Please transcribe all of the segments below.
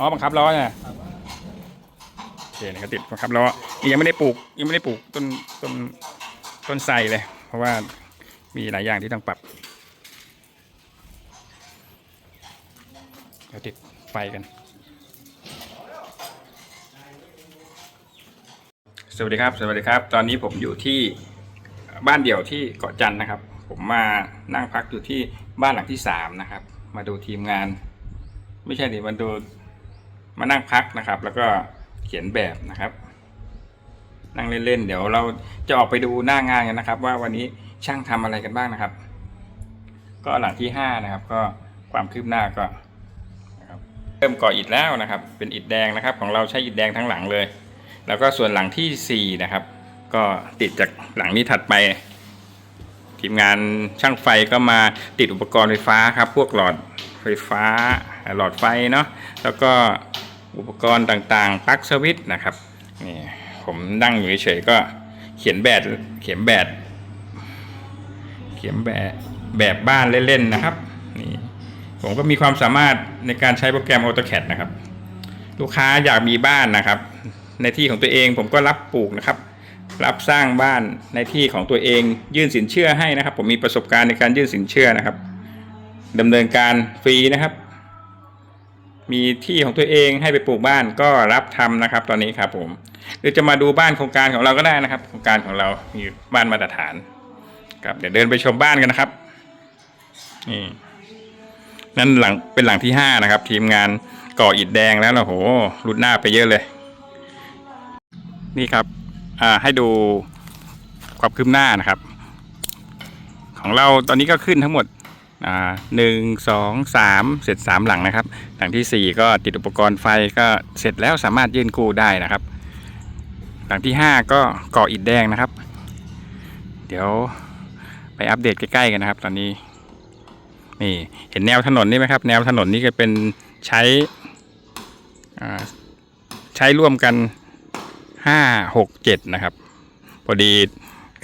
อ๋อบังคับล้อเนี่ยโอเคนี่ก็ติดบังคับล้อนี่ยังไม่ได้ปลูกยังไม่ได้ปลูกต้นต้นต้นไทรเลย เพราะว่ามีหลายอย่างที่ต้องปรับเดี๋ยวติดไฟกัน สวัสดีครับ สวัสดีครับ ตอนนี้ผมอยู่ที่บ้านเดี่ยวที่เกาะจันทร์นะครับ ผมมานั่งพักอยู่ที่บ้านหลังที่สามนะครับ มาดูทีมงาน ไม่ใช่ดิมาดู มานั่งพักนะครับ แล้วก็เขียนแบบนะครับ นั่งเล่นๆเดี๋ยวเราจะออกไปดูหน้างานกันนะครับ ว่าวันนี้ช่างทำอะไรกันบ้างนะครับ ก็หลังที่ห้านะครับ ก็ความคืบหน้าก็นะครับเริ่มก่ออิฐแล้วนะครับ เป็นอิฐแดงนะครับ ของเราใช้อิฐแดงทั้งหลังเลย แล้วก็ส่วนหลังที่4นะครับ ก็ติดจากหลังนี้ถัดไป ทีมงานช่างไฟก็มาติดอุปกรณ์ไฟฟ้าครับ พวกหลอดไฟฟ้า หลอดไฟเนาะ แล้วก็ อุปกรณ์ต่างๆปลั๊กสวิตช์นะครับนี่ผมนั่งอยู่เฉยๆก็เขียนแบบเขียนแบบ เขียนแบบแบบบ้านเล่นๆนะครับนี่ผมก็มีความสามารถในการใช้โปรแกรม AutoCAD นะครับ ลูกค้าอยากมีบ้านนะครับ ในที่ของตัวเองผมก็รับปลูกนะครับ รับสร้างบ้านในที่ของตัวเองยื่นสินเชื่อให้นะครับ ผมมีประสบการณ์ในการยื่นสินเชื่อนะครับดำเนินการฟรีนะครับ มีที่ของตัวเองให้ไปปลูกบ้านก็รับทำนะครับ ตอนนี้ครับผม หรือจะมาดูบ้านโครงการของเราก็ได้นะครับ โครงการของเรามีบ้านมาตรฐานครับเดี๋ยวเดินไปชมบ้านกันนะครับนี่นั่นหลังเป็นหลังที่ห้านะครับ ทีมงานก่ออิฐแดงแล้วนะโหรุดหน้าไปเยอะเลย นี่ครับอ่าให้ดูความคืบหน้านะครับ ของเราตอนนี้ก็ขึ้นทั้งหมด หนึ่งสองสามเสร็จสามหลังนะครับ หลังที่สี่ก็ติดอุปกรณ์ไฟก็เสร็จแล้วสามารถยื่นกู้ได้นะครับ หลังที่ห้าก็ก่ออิฐแดงนะครับ เดี๋ยวไปอัปเดตใกล้ๆกันนะครับ ตอนนี้นี่เห็นแนวถนนนี่ไหมครับ แนวถนนนี่ก็เป็นใช้ใช้ร่วมกันห้าหกเจ็ดนะครับพอดี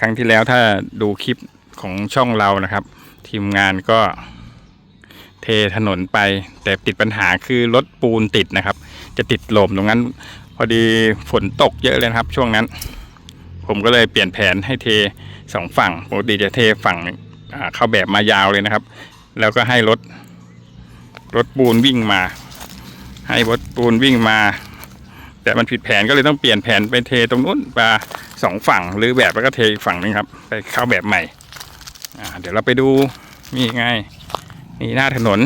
ครั้งที่แล้วถ้าดูคลิปของช่องเรานะครับ ทีมงานก็เทถนนไป แต่ติดปัญหาคือรถปูนติดนะครับ จะติดลมตรงนั้น พอดีฝนตกเยอะเลยครับ ช่วงนั้น ผมก็เลยเปลี่ยนแผนให้เทสองฝั่งปกติจะเทฝั่งเข้าแบบมายาวเลยนะครับ แล้วก็ให้รถรถปูนวิ่งมา ให้รถปูนวิ่งมา แต่มันผิดแผนก็เลยต้องเปลี่ยนแผนไปเทตรงนู้นมาสองฝั่งหรือแบบแล้วก็เทอีกฝั่งนึงครับ ไปเข้าแบบใหม่ เดี๋ยวเราไปดูนี่ไงนี่หน้าถนน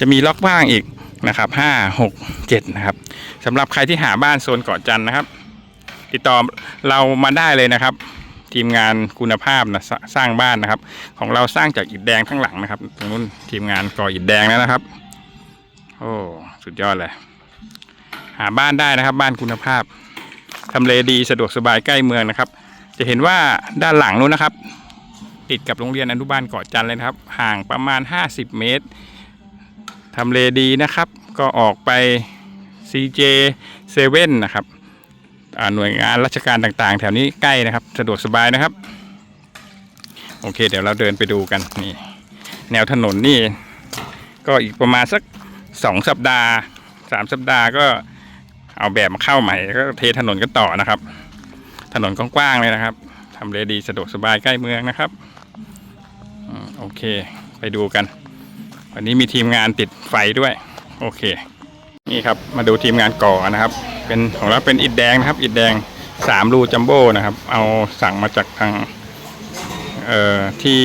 จะมีล็อกว่างอีกนะครับห้าหกเจ็ดนะครับสำหรับใครที่หาบ้านโซนเกาะจันนะครับ ติดต่อเรามาได้เลยนะครับ ทีมงานคุณภาพนะสสร้างบ้านนะครับ ของเราสร้างจากอิฐแดงข้างหลังนะครับตรงนู้นทีมงานก่ออิฐแดงแล้วนะครับ โอ้สุดยอดเลย หาบ้านได้นะครับ บ้านคุณภาพทำเลดีสะดวกสบายใกล้เมืองนะครับ จะเห็นว่าด้านหลังนู้นนะครับ ติดกับโรงเรียนอนุบาลเกาะจันเลยนะครับ ห่างประมาณ 50 เมตรทำเลดีนะครับ ก็ออกไป CJ 7นะครับหน่วยงานราชการต่างๆ แถวนี้ใกล้นะครับ สะดวกสบายนะครับ โอเค เดี๋ยวเราเดินไปดูกันนี่แนวถนนนี่ ก็อีกประมาณสักสองสัปดาห์สามสัปดาห์ก็เอาแบบมาเข้าใหม่ก็เทถนนกันต่อนะครับ ถนนกว้างๆเลยนะครับำเลดีสะดวกสบายใกล้เมืองนะครับโอเค ไปดูกัน วันนี้มีทีมงานติดไฟด้วย โอเค นี่ครับมาดูทีมงานก่อนะครับ เป็นของเราเป็นอิฐแดงนะครับ อิฐแดงสามรูจัมโบ้นะครับ เอาสั่งมาจากทางเอ่อที่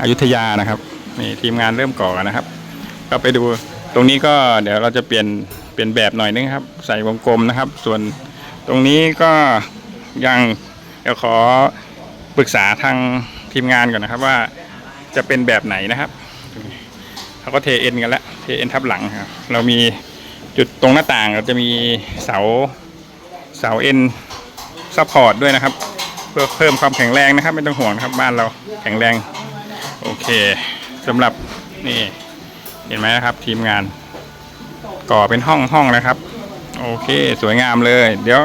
อยุธยานะครับนี่ทีมงานเริ่มก่อกันนะครับ ก็ไปดูตรงนี้ก็เดี๋ยวเราจะเปลี่ยนเปลี่ยนแบบหน่อยนึงครับ ใส่วงกลมนะครับ ส่วนตรงนี้ก็ยัง เดี๋ยวขอปรึกษาทางทีมงานก่อนนะครับว่าจะเป็นแบบไหนนะครับเขาก็เทเอ็นกันแล้วเทเอ็นทับหลังครับ เรามีจุดตรงหน้าต่างเราจะมีเสาเสาเอ็นซัพพอร์ตด้วยนะครับ เพื่อเพิ่มความแข็งแรงนะครับ ไม่ต้องห่วงนะครับบ้านเราแข็งแรง โอเคสำหรับนี่เห็นไหมนะครับ ทีมงานก่อเป็นห้องห้องนะครับ โอเค สวยงามเลย เดี๋ยว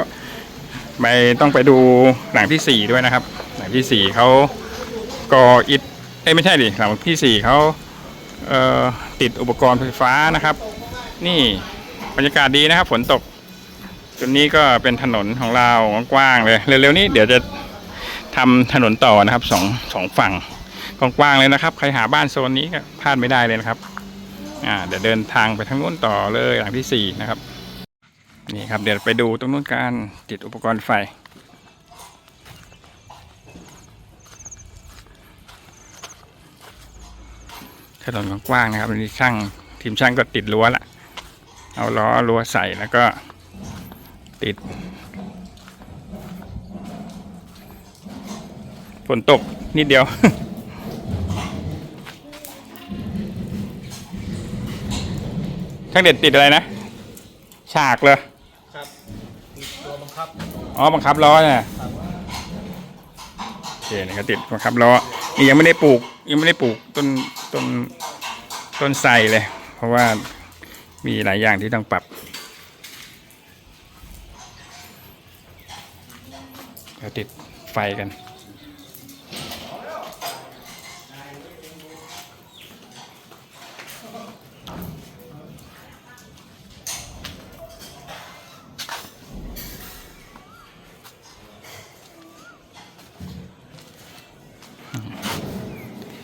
ไปต้องไปดูหลังที่สี่ด้วยนะครับ หลังที่สี่เขาก่ออิฐเอ้ไม่ใช่ดิหลังที่สี่เขาเอ่อติดอุปกรณ์ไฟฟ้านะครับ นี่บรรยากาศดีนะครับ ฝนตกจุดนี้ก็เป็นถนนของเรากว้างๆเลยเร็วๆนี้เดี๋ยวจะทำถนนต่อนะครับสองสองฝั่งกว้างๆเลยนะครับ ใครหาบ้านโซนนี้ก็พลาดไม่ได้เลยนะครับอ่าเดี๋ยวเดินทางไปทางนู้นต่อเลยหลังที่สี่นะครับ นี่ครับเดี๋ยวไปดูตรงนู้นการติดอุปกรณ์ไฟ ถนนกว้างๆนะครับอันนี้ช่างทีมช่างก็ติดรั้วละเอาล้อรั้วใส่แล้วก็ติดฝนตกนิดเดียว ช่างเด็ดติดอะไรนะ ฉากเลย ครับมีตัวบังคับอ๋อบังคับล้อเนี่ยโอเคนี่ก็ติดบังคับล้อนี่ยังไม่ได้ปลูก ยังไม่ได้ปลูกต้นต้นต้นไทรเลย เพราะว่ามีหลายอย่างที่ต้องปรับเราติดไฟกัน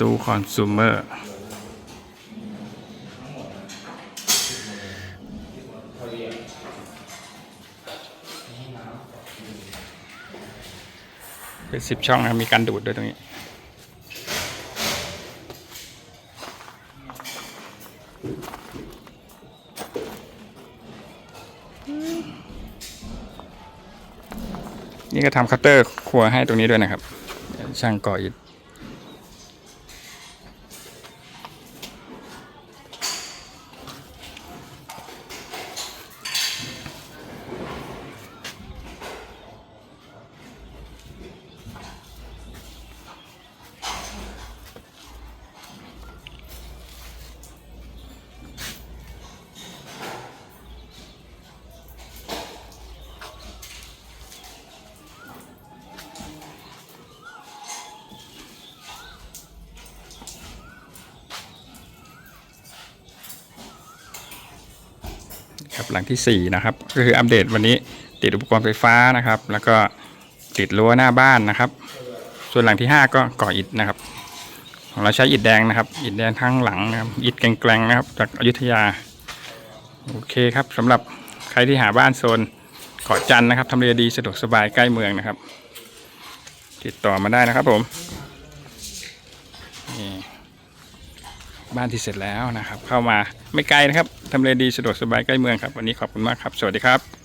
ตู้คอน sumer เป็นสิบช่องนะมีการดูดด้วยตรงนี้ นี่ก็ทำคัตเตอร์ครัวให้ตรงนี้ด้วยนะครับ ช่างก่ออิฐ หลังที่ 4 นะครับ ก็คืออัปเดตวันนี้ติดอุปกรณ์ไฟฟ้านะครับ แล้วก็ติดรั้วหน้าบ้านนะครับ ส่วนหลังที่ 5 ก็ก่ออิฐนะครับของเราใช้อิฐแดงนะครับ อิฐแดงทั้งหลังนะครับ อิฐแกลงๆนะครับ จากอยุธยา โอเคครับสำหรับใครที่หาบ้านโซนเกาะจันนะครับทำเลดีสะดวกสบายใกล้เมืองนะครับ ติดต่อมาได้นะครับผม บ้านที่เสร็จแล้วนะครับ เข้ามาไม่ไกลนะครับทำเลดีสะดวกสบายใกล้เมืองครับ วันนี้ขอบคุณมากครับ สวัสดีครับ